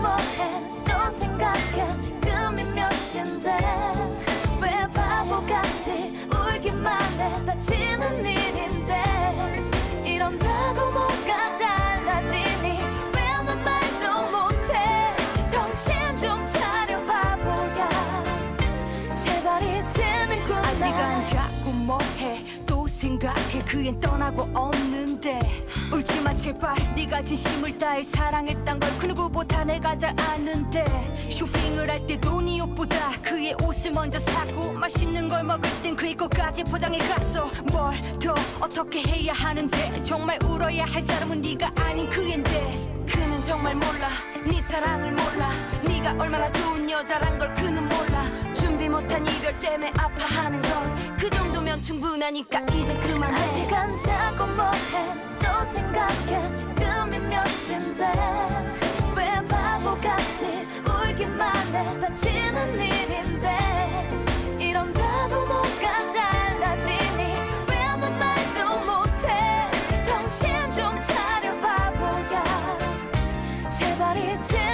뭐해 또 생각해. 지금이 몇 시인데 왜 바보같이 울기만 해. 다치는 일인데 이런다고 뭐가 달라지니. 왜 아무 말도 못해. 정신 좀 차려 바보야. 제발 이제는 아직 안 굿나잇 자꾸 뭐해. 또 생각해. 그엔 떠나고 없는데. 울지마 제발 네가 진심을 다해 사랑했단 걸그 누구보다 내가 잘 아는데. 쇼핑을 할 때 돈이 옷보다 그의 옷을 먼저 사고 맛있는 걸 먹을 땐 그의 것까지 포장해 갔어. 뭘 더 어떻게 해야 하는데? 정말 울어야 할 사람은 네가 아닌 그앤데. 그는 정말 몰라. 네 사랑을 몰라. 네가 얼마나 좋은 여자란 걸 그는 몰라. 준비 못한 이별 때문에 아파하는 건 그 정도면 충분하니까 이제 그만해. 아직 안 자고 다치는 일인데 이런 다도뭐가 달라지니? 왜 아무 말도 못해? 정신 좀 차려 바보야. 제발 이제